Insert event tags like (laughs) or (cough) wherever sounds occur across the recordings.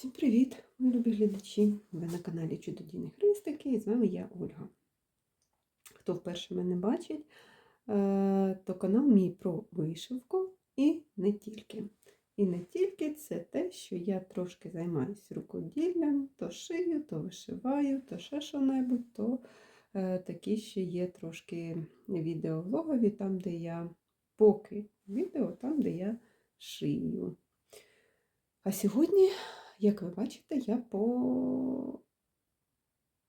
Всім привіт, мої любі глядачі! Ви на каналі Чудодійні Христики і з вами я Ольга. Хто вперше мене бачить, е, то канал мій про вишивку і не тільки. І не тільки це те, що я трошки займаюся рукоділлям, то шию, то вишиваю, то ще що-небудь, то е, такі ще є трошки відеовлогові, там, де я поки відео, там, де я шию. А сьогодні як ви бачите, я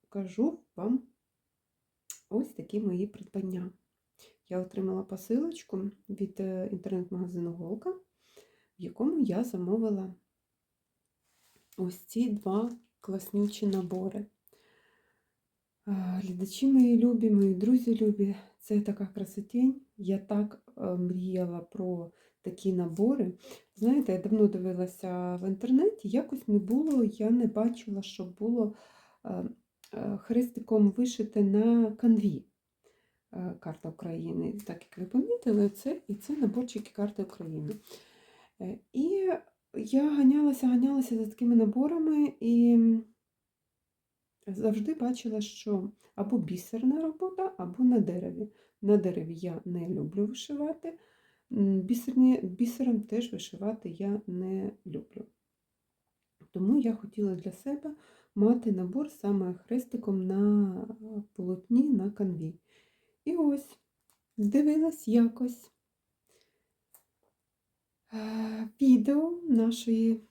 покажу вам ось такі мої придбання. Я отримала посилочку від е, інтернет-магазину Голка, в якому я замовила ось ці два класнючі набори. Глядачі мої любі, мої друзі любі, це така красотень. Я так е, мріяла про такі набори. Знаєте, я давно дивилася в інтернеті, якось не було, я не бачила, щоб було е, е, хрестиком вишите на канві карта України. Так як ви помітили, це і це наборчики карти України. І я ганялася, ганялася за такими наборами і завжди бачила, що або бісерна робота, або на дереві. На дереві я не люблю вишивати. Бісерні, бісером теж вишивати я не люблю. Тому я хотіла для себе мати набор саме хрестиком на полотні на канві. І ось, дивилась якось е, відео нашої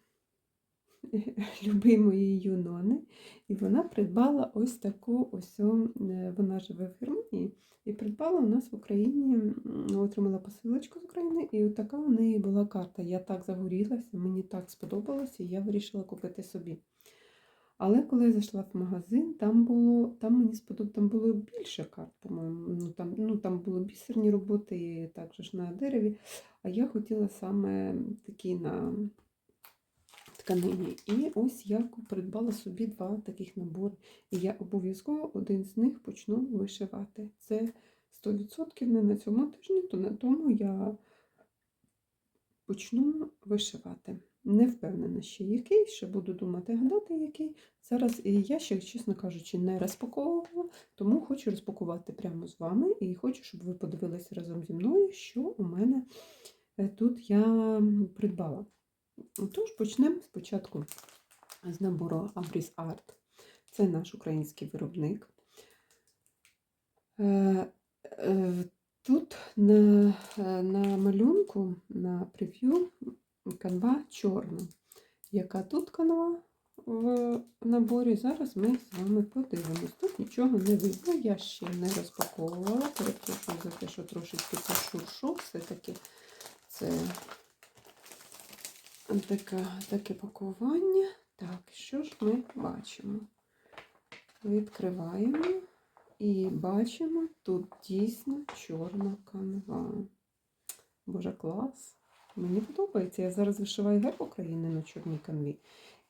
(laughs) любимої Юнони, і вона придбала ось таку ось, е, вона живе в Германії, і придбала у нас в Україні, отримала посилочку з України, і така у неї була карта. Я так загорілася, мені так сподобалося, і я вирішила купити собі. Але коли я зайшла в магазин, там було, там мені сподобалося, там було більше карт, по-моєму. Ну, Там ну, там були бісерні роботи, також на дереві. А я хотіла саме такі на тканині. І ось я придбала собі два таких набори. І я обов'язково один з них почну вишивати. Це 100% не на цьому тижні, то на тому я почну вишивати. Не впевнена, ще який, ще буду думати, гадати, який. Зараз я ще, чесно кажучи, не розпаковувала, тому хочу розпакувати прямо з вами і хочу, щоб ви подивилися разом зі мною, що у мене е, тут я придбала. Тож почнемо спочатку з набору Abris Art. Це наш український виробник. Е, е, тут на на малюнку, на прев'ю канва чорна. Яка тут канва в наборі? Зараз ми з вами подивимось. Тут нічого не видно, я ще не розпаковувала, перепрошую за те, що трошечки пошуршу, все-таки це таке, таке пакування. Так, що ж ми бачимо? Відкриваємо і бачимо тут дійсно чорна канва. Боже, клас! Мені подобається. Я зараз вишиваю герб України на чорній канві.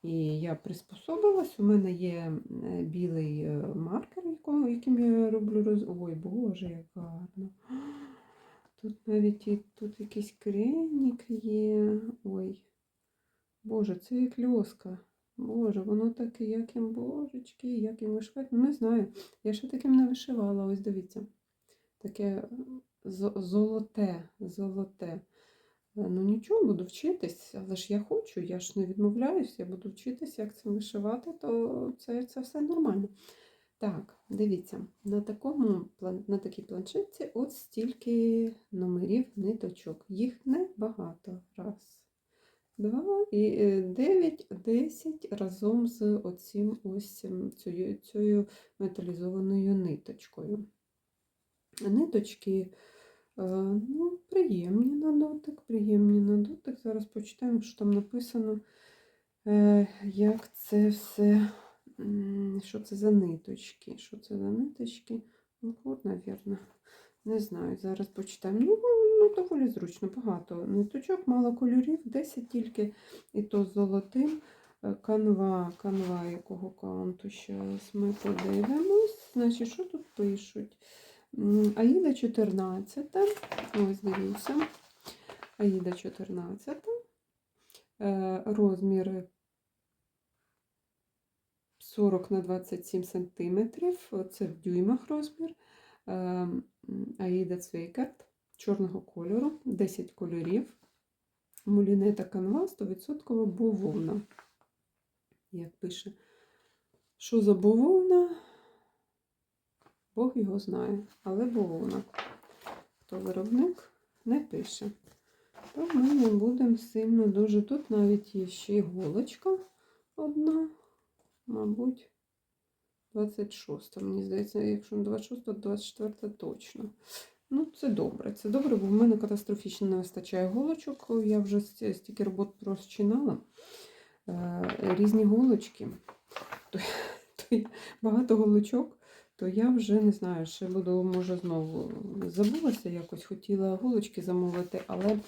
І я приспособилась. У мене є білий е, маркер, яким я роблю роз... Ой, Боже, як гарно. Тут навіть і тут якийсь кренік є. Ой, Боже, це як льоска. Боже, воно таке, як їм божечки, як їм вишивати. Ну, не знаю. Я ще таким не вишивала, ось дивіться. Таке золоте, золоте. Е, ну нічого, буду вчитись, але ж я хочу, я ж не відмовляюсь, я буду вчитися, як це вишивати, то це це все нормально. Так, дивіться, на такому, на такій планшетці от стільки номерів ниточок. Їх небагато. Раз, 2 і 9, е, 10 разом з оцим ось цією, цією металізованою ниточкою. Ниточки е, ну, приємні на дотик, приємні на дотик. Зараз почитаємо, що там написано, е, як це все, що це за ниточки. Що це за ниточки? Ну, мабуть. Не знаю, зараз почитаємо. Ну, ну, доволі зручно, багато. Ниточок, мало кольорів, 10 тільки, і то з золотим. Е, канва, канва якого каунту. Зараз ми подивимось. Значить, що тут пишуть? Аїда 14. Ось дивіться. Аїда 14. Е, розміри 40 на 27 см. Це в дюймах розмір. Е, Аїда Цвейкерт чорного кольору, 10 кольорів. Мулінета канва 100% бавовна. Як пише. Що за бавовна? Бог його знає, але бавовна. Хто виробник, не пише. То ми не будемо сильно дуже. Тут навіть є ще й голочка одна, мабуть, 26. Мені здається, якщо не 26, то 24 точно. Ну, це добре. Це добре, бо в мене катастрофічно не вистачає голочок. Я вже стільки робот розчинала. Е, Різні голочки. То, то багато голочок, то я вже не знаю, ще буду, може, знову забулася якось, хотіла голочки замовити, але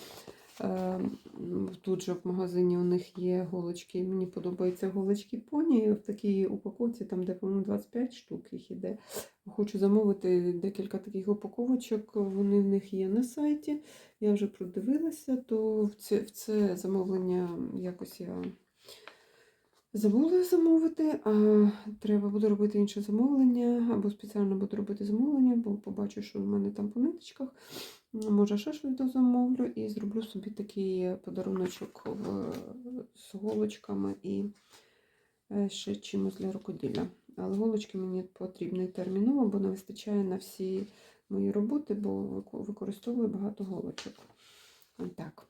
тут же в магазині у них є голочки. Мені подобаються голочки поні в такій упаковці, там, де, по-моєму, 25 штук їх іде. Хочу замовити декілька таких упаковочок, вони в них є на сайті. Я вже продивилася, то в це, в це замовлення якось я забула замовити, а треба буде робити інше замовлення, або спеціально буду робити замовлення, бо побачу, що в мене там по ниточках. Може, ще щось дозамовлю і зроблю собі такий подаруночок з голочками і е, ще чимось для рукоділля. Але голочки мені потрібні терміново, бо не вистачає на всі мої роботи, бо використовую багато голочок. Так.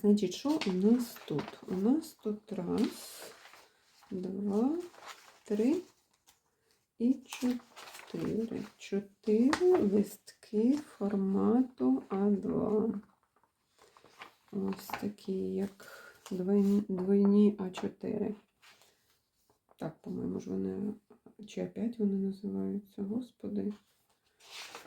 Значить, що у нас тут? У нас тут раз, два, три і чотири. Чотири листки формату А2. Ось такі, як двойні, двойні А4. Так, по-моєму, ж вони, чи опять вони називаються, господи.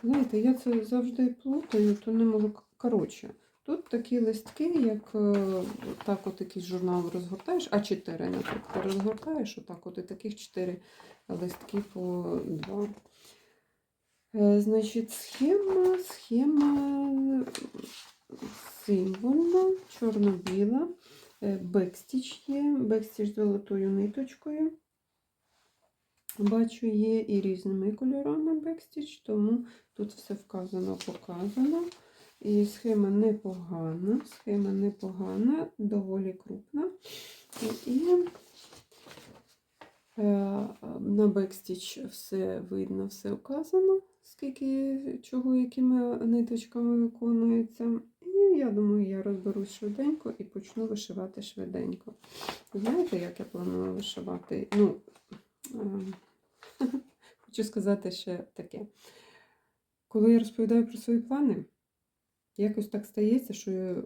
Знаєте, я це завжди плутаю, то не можу. Коротше, тут такі листки, як е, так от якийсь журнал розгортаєш, А4, наприклад, розгортаєш отак от і таких 4 листки по 2. Е, Значить, схема, схема символьна, чорно-біла, Е, бекстіч є, бекстіч з золотою ниточкою. Бачу, є і різними кольорами бекстіч, тому тут все вказано, показано. І схема непогана, схема непогана, доволі крупна. І е, на бекстіч все видно, все вказано, скільки чого, якими ниточками виконується. І я думаю, я розберусь швиденько і почну вишивати швиденько. Знаєте, як я планую вишивати? Ну, е, (laughs) хочу сказати ще таке. Коли я розповідаю про свої плани, якось так стається, що я,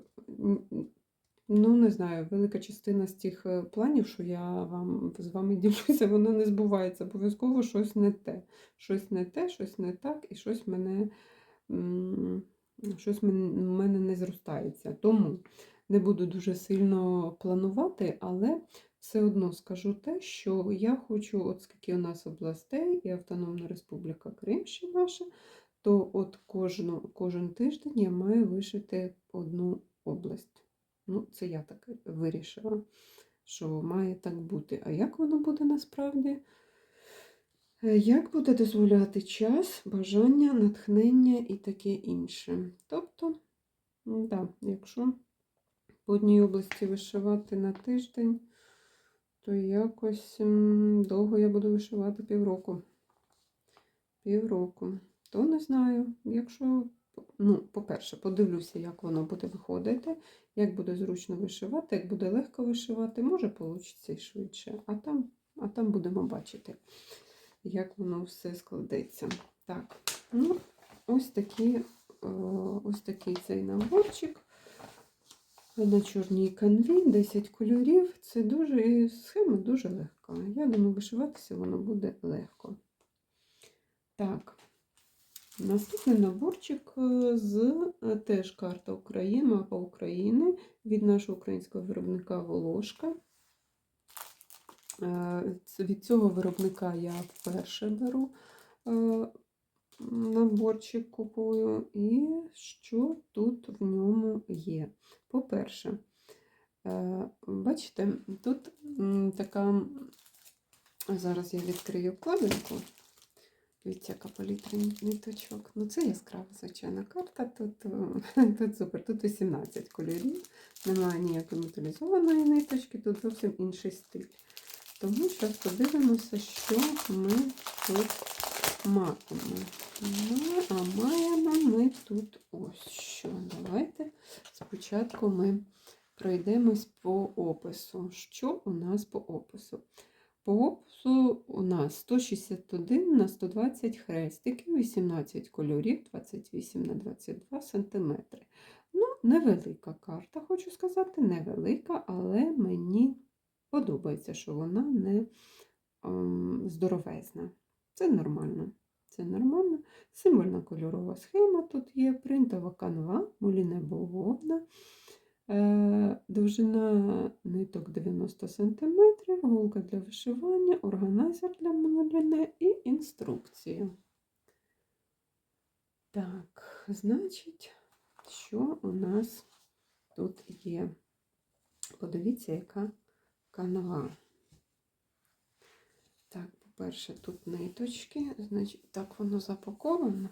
ну не знаю, велика частина з тих е, планів, що я вам з вами ділюся, (laughs) вона не збувається. Обов'язково щось не те. Щось не те, щось не так, і щось мене, щось мене не зростається. Тому не буду дуже сильно планувати, але все одно скажу те, що я хочу, от скільки у нас областей і Автономна Республіка Крим ще наша, то от кожну, кожен тиждень я маю вишити одну область. Ну, це я так вирішила, що має так бути. А як воно буде насправді? Е, Як буде дозволяти час, бажання, натхнення і таке інше. Тобто, да, якщо по одній області вишивати на тиждень, то якось довго я буду вишивати півроку. Півроку. То не знаю. Якщо, ну, по-перше, подивлюся, як воно буде виходити, як буде зручно вишивати, як буде легко вишивати, може вийде і швидше. А там, а там будемо бачити, як воно все складеться. Так, ну, ось такі, е, ось такий цей наборчик. На чорній канві 10 кольорів. Це дуже схема дуже легка. Я думаю, вишиватися воно буде легко. Так, наступний наборчик е, з е, теж карта України, мапа України від нашого українського виробника Волошка. Е, Від цього виробника я вперше беру наборчик купую. І що тут в ньому є? По-перше, бачите, тут така Зараз я відкрию вкладинку. Дивіться, яка ниточок. Ну, це яскрава, звичайна карта. Тут, е, (laughs) тут супер, тут 18 кольорів. Немає ніякої металізованої ниточки, тут зовсім інший стиль. Тому зараз подивимося, що ми тут маємо. Ну, а маємо ми тут ось що. Давайте спочатку ми пройдемось по опису. Що у нас по опису? По опису у нас 161 на 120 хрестиків, 18 кольорів, 28 на 22 см. Ну, невелика карта, хочу сказати, невелика, але мені подобається, що вона не ем, здоровезна. Це нормально. Це нормально. Символьна кольорова схема тут є, принтова канва, муліне бавовна. Е, Довжина ниток 90 см, голка для вишивання, органайзер для муліне і інструкція. Так, значить, що у нас тут є? Подивіться, яка канва. Так, по-перше, тут ниточки, значить, так воно запаковано.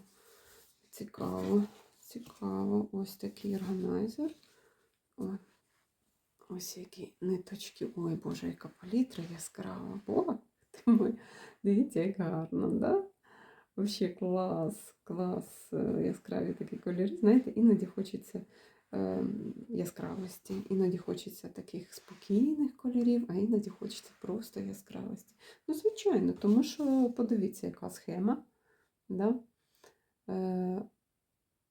Цікаво, цікаво. Ось такий органайзер. Ось які ниточки. Ой, Боже, яка палітра яскрава. Бо. Дивіться, як гарно, да? Взагалі клас, клас, е, яскраві такі кольори. Знаєте, іноді хочеться е, яскравості, іноді хочеться таких спокійних кольорів, а іноді хочеться просто яскравості. Ну, звичайно, тому що подивіться, яка схема. Да? Е,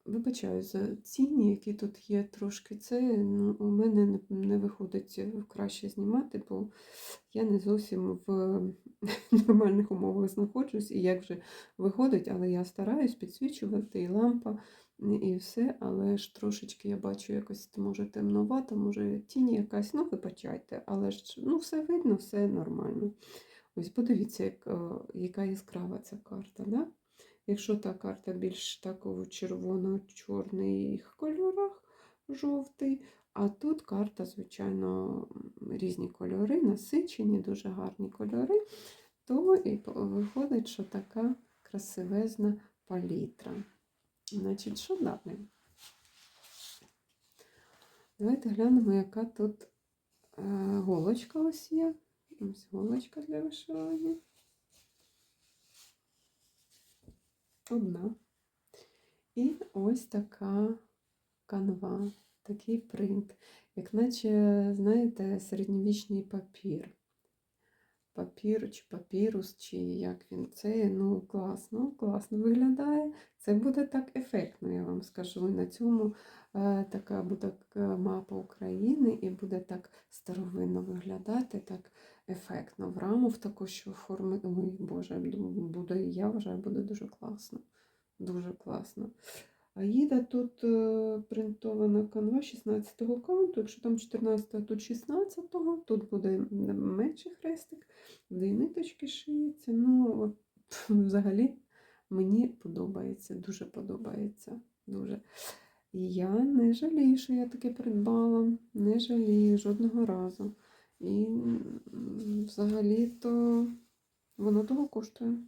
Вибачаю за ціні, які тут є трошки. Це ну, у мене не, не виходить краще знімати, бо я не зовсім в (laughs) нормальних умовах знаходжусь і як вже виходить, але я стараюсь підсвічувати і лампа, і все, але ж трошечки я бачу якось може темновато, може тінь якась, ну вибачайте, але ж ну, все видно, все нормально. Ось подивіться, як, яка яскрава ця карта. Да? Якщо та карта більш такого червоно-чорних кольорах, жовтий, а тут карта, звичайно, різні кольори, насичені, дуже гарні кольори, то і виходить, що така красивезна палітра. Значить, що далі? Давайте глянемо, яка тут е, голочка ось є. Ось голочка для вишивання. Одна. І ось така канва, такий принт, як наче, знаєте, середньовічний папір. Папір чи папірус, чи як він це, ну, класно, класно виглядає. Це буде так ефектно, я вам скажу. І на цьому е, така буде мапа України і буде так старовинно виглядати, так ефектно. В раму в таку що форми. Ой, Боже, буде, я вважаю, буде дуже класно. Дуже класно. Аїда тут е, принтована канва 16-го каунту, якщо там 14-го, тут 16-го, тут буде менший хрестик, дві ниточки шиються. Ну, от, (laughs) взагалі, мені подобається, дуже подобається. Дуже. І я не жалію, що я таке придбала, не жалію жодного разу. І взагалі-то воно того коштує.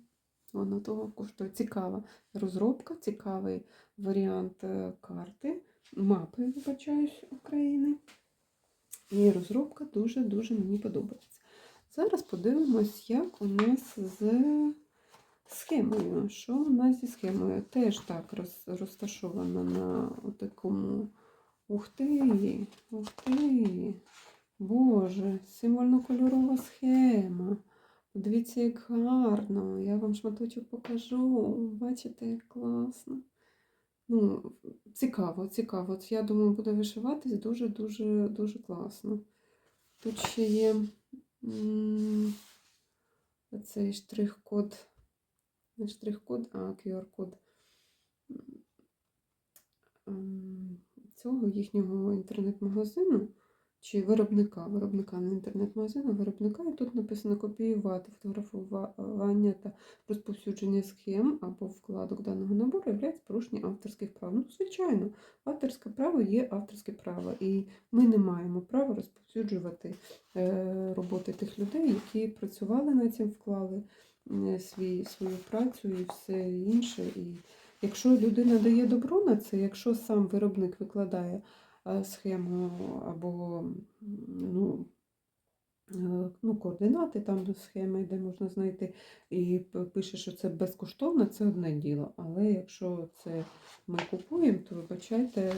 Воно того коштує. Цікава розробка, цікавий варіант е, карти, мапи, вибачаюсь, України. І розробка дуже-дуже мені подобається. Зараз подивимось, як у нас з схемою. Що у нас зі схемою? Теж так роз, розташована на такому. Ух ти, ух ти, Боже, символьно-кольорова схема. Дивіться, як гарно. Я вам шматочок покажу. Бачите, як класно. Ну, Цікаво, цікаво. От Я думаю, буде вишиватись дуже-дуже дуже класно. Тут ще є цей штрих-код. Не штрих-код, а QR-код цього їхнього інтернет-магазину. Чи виробника, виробника не інтернет-магазину, виробника, і тут написано копіювати фотографування та розповсюдження схем або вкладок даного набору є порушення авторських прав. Ну, звичайно, авторське право є авторське право, і ми не маємо права розповсюджувати е, роботи тих людей, які працювали над цим, вклали свій, свою працю і все інше. І якщо людина дає добро на це, якщо сам виробник викладає схему або ну, е, ну, координати там до схеми, де можна знайти, і пише, що це безкоштовно, це одне діло. Але якщо це ми купуємо, то вибачайте,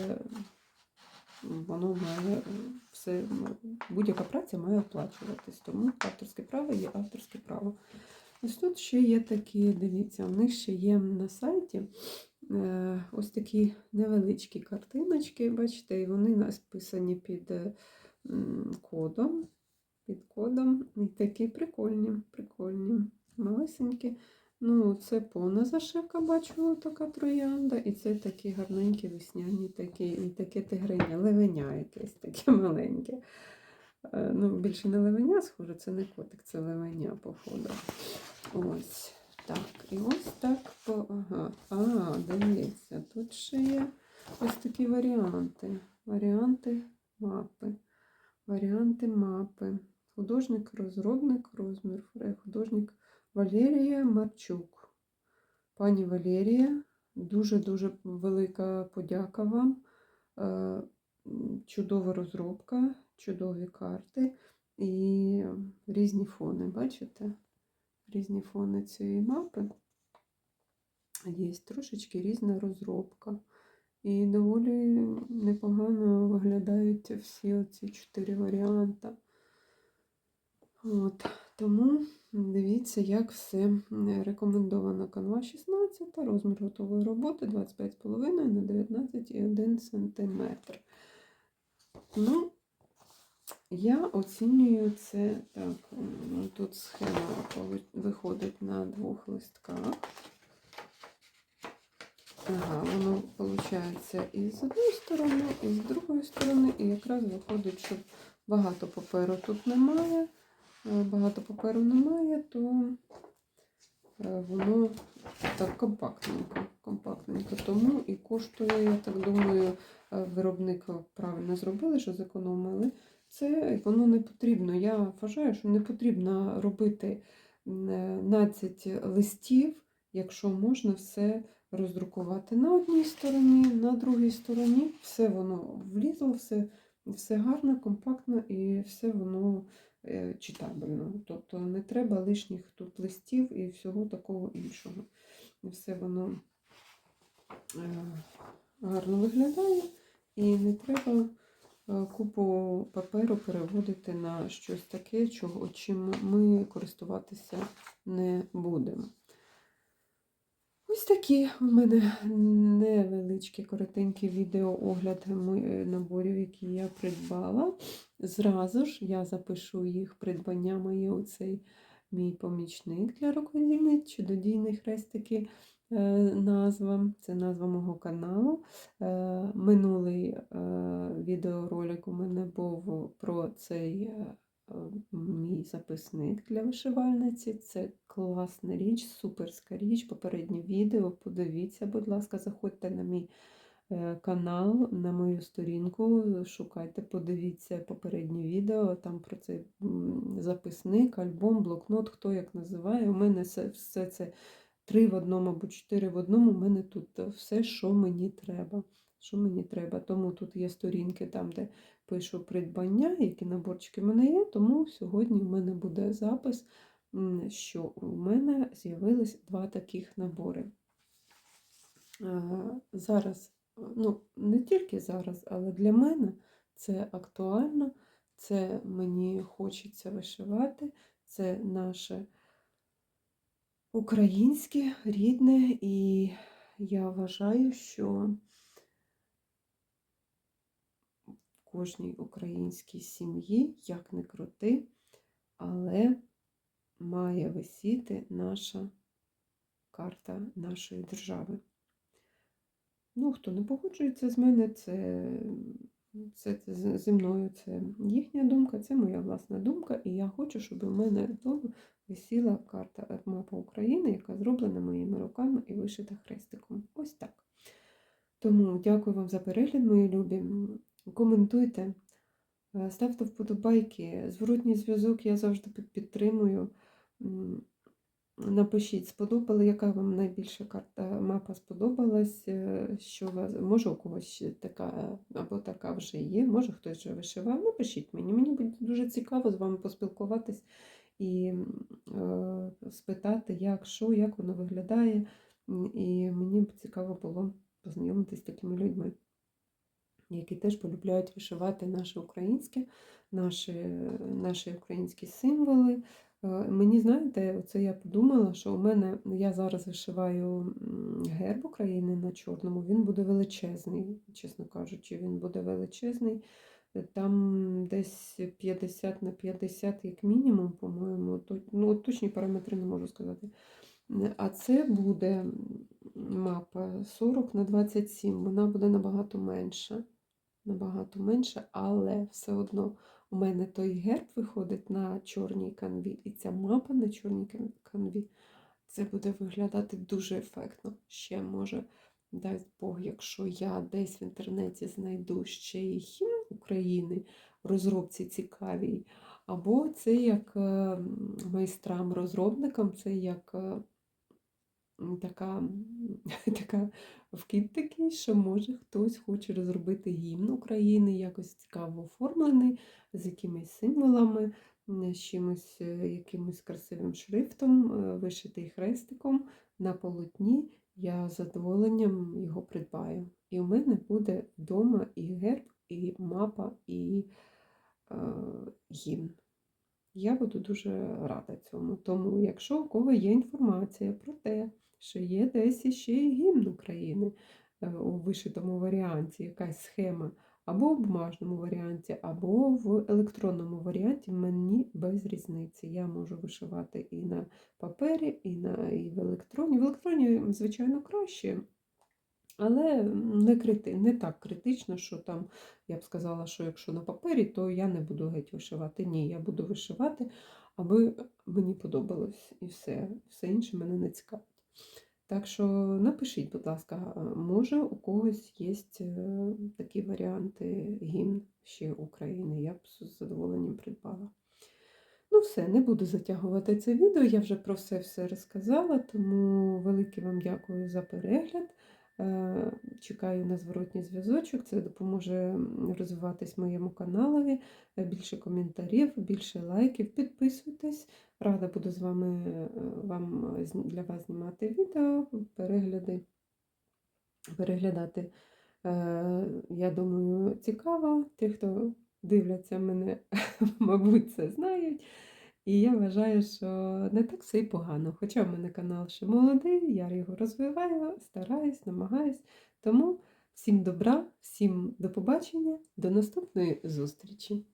воно має е, все, будь-яка праця має оплачуватись. Тому авторське право є авторське право. Ось тут ще є такі, дивіться, у них ще є на сайті е, ось такі невеличкі картиночки, бачите, і вони написані під е, кодом. Під кодом. І такі прикольні, прикольні, малесенькі. Ну, це повна зашивка, бачу, така троянда. І це такі гарненькі весняні, такі, і таке тигриня, левеня якесь таке маленьке. Е, Ну, більше не левеня, схоже, це не котик, це левеня, походу. Ось так. І ось так по. Ага. А, дивіться, тут ще є ось такі варіанти. Варіанти мапи. Варіанти мапи. Художник, розробник, розмір. Художник Валерія Марчук. Пані Валерія, дуже-дуже велика подяка вам. Е, Чудова розробка, чудові карти і різні фони. Бачите? Різні фони цієї мапи. Є трошечки різна розробка. І доволі непогано виглядають всі ці чотири варіанти. От, тому дивіться, як все рекомендовано. Канва 16, розмір готової роботи 25,5 на 19,1 см. Ну, я оцінюю це так. Тут схема виходить на двох листках. Ага, воно виходить і з однієї сторони, і з другої сторони, і якраз виходить, що багато паперу тут немає, е, багато паперу немає, то е, воно так компактненько, компактненько. Тому і коштує, я так думаю, е, виробник правильно зробили, що зекономили. Це воно не потрібно. Я вважаю, що не потрібно робити е, 12 листів, якщо можна все роздрукувати на одній стороні, на другій стороні. Все воно влізло, все, все гарно, компактно і все воно е, читабельно. Тобто не треба лишніх тут листів і всього такого іншого. Все воно е, гарно виглядає і не треба купу паперу переводити на щось таке, чого, чим ми користуватися не будемо. Ось такі у мене невеличкі коротенькі відеоогляд е, наборів, які я придбала. Зразу ж я запишу їх придбання моє у цей мій помічник для рукодільниць, чудодійний хрестики е, назва. Це назва мого каналу. Е, Минулий е, відеоролик у мене був про цей е, е, мій записник для вишивальниці. Це класна річ, суперська річ. Попереднє відео. Подивіться, будь ласка, заходьте на мій е, канал, на мою сторінку, шукайте, подивіться попереднє відео. Там про цей записник, альбом, блокнот, хто як називає. У мене все це три в одному або чотири в одному. У мене тут все, що мені треба. Що мені треба. Тому тут є сторінки, там, де пишу придбання, які наборчики в мене є. Тому сьогодні в мене буде запис, що у мене з'явились два таких набори. Е, Зараз, ну, не тільки зараз, але для мене це актуально, це мені хочеться вишивати, це наше українське, рідне, і я вважаю, що в кожній українській сім'ї, як не крути, але має висіти наша карта нашої держави. Ну, хто не погоджується з мене, це Це, це зі мною це їхня думка, це моя власна думка, і я хочу, щоб у мене висіла карта е, мапа України, яка зроблена моїми руками і вишита хрестиком. Ось так. Тому дякую вам за перегляд, мої любі. Коментуйте, е, ставте вподобайки. Зворотній зв'язок я завжди підтримую. Напишіть, сподобала, яка вам найбільше карта мапа сподобалась, е, що вас, може у когось така або така вже є, може хтось вже вишивав. Напишіть мені. Мені буде дуже цікаво з вами поспілкуватись і е, спитати, як, що, як воно виглядає. І мені б цікаво було познайомитися з такими людьми, які теж полюбляють вишивати наше українське, наші, наші українські символи. Е, Мені, знаєте, оце я подумала, що у мене я зараз вишиваю герб України на чорному, він буде величезний, чесно кажучи, він буде величезний. Там десь 50 на 50, як мінімум, по-моєму. Ну, точні параметри не можу сказати. А це буде мапа 40 на 27, вона буде набагато менша. Набагато менша, але все одно у мене той герб виходить на чорній канві, і ця мапа на чорній кан- канві. Це буде виглядати дуже ефектно. Ще може, дасть Бог, якщо я десь в інтернеті знайду ще й гімн України розробці цікавій, або це як е, майстрам-розробникам, це як е, така, (laughs) така вкид такий, що може хтось хоче розробити гімн України, якось цікаво оформлений, з якимись символами, з чимось, е, якимось красивим шрифтом, вишитий хрестиком на полотні. Я з задоволенням його придбаю. І у мене буде вдома і герб, і мапа, і е, гімн. Я буду дуже рада цьому. Тому, якщо у кого є інформація про те, що є десь іще і гімн України е, у вишитому варіанті, якась схема, або в бумажному варіанті, або в електронному варіанті, мені без різниці. Я можу вишивати і на папері, і, на, і в електроні. В електроні, звичайно, краще. Але не, крити, не так критично, що там я б сказала, що якщо на папері, то я не буду геть вишивати. Ні, я буду вишивати, аби мені подобалось і все. Все інше мене не цікавить. Так що напишіть, будь ласка, може у когось є такі варіанти гімн ще України. Я б з задоволенням придбала. Ну, все, не буду затягувати це відео, я вже про все все розказала, тому велике вам дякую за перегляд. Е, Чекаю на зворотній зв'язочок, це допоможе розвиватись моєму каналові, е, більше коментарів, більше лайків. Підписуйтесь, рада буду з вами е, вам для вас знімати відео, перегляди, переглядати. Я думаю, цікаво. Ті, хто дивляться мене, (laughs) мабуть, це знають. І я вважаю, що не так все і погано. Хоча в мене канал ще молодий, я його розвиваю, стараюсь, намагаюсь. Тому всім добра, всім до побачення, до наступної зустрічі!